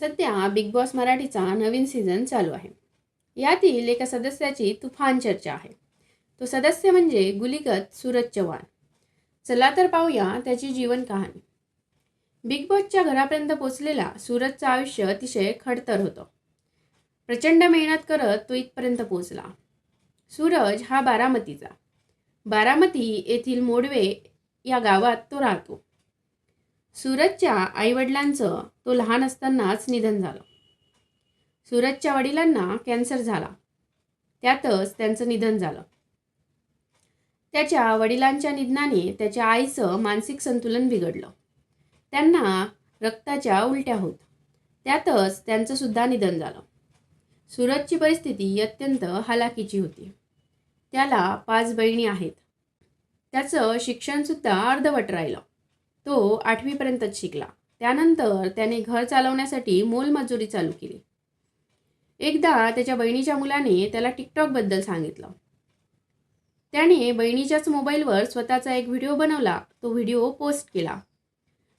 सध्या big boss मराठीचा नवीन season चालू आहे. यातील एका सदस्याची तुफान चर्चा आहे. तो सदस्य म्हणजे गुलीगत सूरज चव्हाण. चला तर पाहूया त्याची जीवन कहाणी. बिग बॉसच्या घरापर्यंत पोचलेला सूरजचं आयुष्य अतिशय खडतर होतं. प्रचंड मेहनत करत तो इथपर्यंत पोचला. सूरज हा बारामतीचा. बारामती येथील मोडवे या गावात तो राहतो. सूरजच्या आईवडिलांचं तो लहान असतानाच निधन झालं. सूरजच्या वडिलांना कॅन्सर झाला. त्यातच त्यांचं निधन झालं. त्याच्या वडिलांच्या निधनाने त्याच्या आईचं मानसिक संतुलन बिघडलं. त्यांना रक्ताच्या उलट्या होत. त्यातच त्यांचं सुद्धा निधन झालं. सूरजची परिस्थिती अत्यंत हालाकीची होती. त्याला पाच बहिणी आहेत. त्याचं शिक्षणसुद्धा अर्धवट राहिलं. तो आठवीपर्यंतच शिकला. त्यानंतर त्याने घर चालवण्यासाठी मोलमजुरी चालू केली. एकदा त्याच्या बहिणीच्या मुलाने त्याला टिकटॉकबद्दल सांगितलं. त्याने बहिणीच्याच मोबाईलवर स्वतःचा एक व्हिडिओ बनवला. तो व्हिडिओ पोस्ट केला.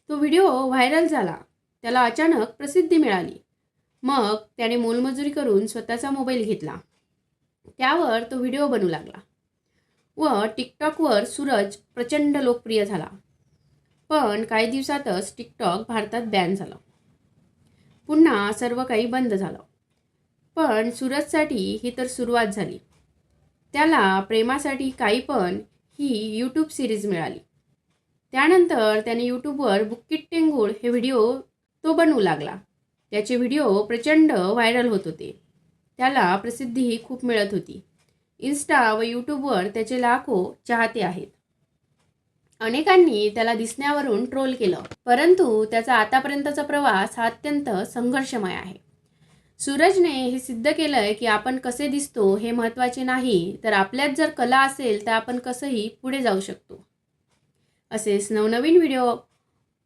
तो व्हिडिओ व्हायरल झाला. त्याला अचानक प्रसिद्धी मिळाली. मग त्याने मोलमजुरी करून स्वतःचा मोबाईल घेतला. त्यावर तो व्हिडिओ बनवू लागला व टिकटॉकवर सूरज प्रचंड लोकप्रिय झाला. पण काही दिवसातच टिकटॉक भारतात बॅन झालं. पुन्हा सर्व काही बंद झालं. पण सूरजसाठी ही तर सुरुवात झाली. त्याला प्रेमासाठी काही पण ही यूट्यूब सिरीज मिळाली. त्यानंतर त्याने यूट्यूबवर बुक्कीट टेंगूळ हे व्हिडिओ तो बनवू लागला. त्याचे व्हिडिओ प्रचंड व्हायरल होत होते. त्याला प्रसिद्धीही खूप मिळत होती. इन्स्टा व यूट्यूबवर त्याचे लाखो चाहते आहेत. अनेकांनी त्याला दिसण्यावरून ट्रोल केलं. परंतु त्याचा आतापर्यंतचा प्रवास हा अत्यंत संघर्षमय आहे. सूरजने हे सिद्ध केलंय की आपण कसे दिसतो हे महत्त्वाचे नाही तर आपल्यात जर कला असेल तर आपण कसंही पुढे जाऊ शकतो. असेच नवनवीन व्हिडिओ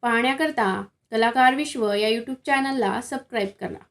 पाहण्याकरता कलाकार विश्व या यूट्यूब चॅनलला सबस्क्राईब करा.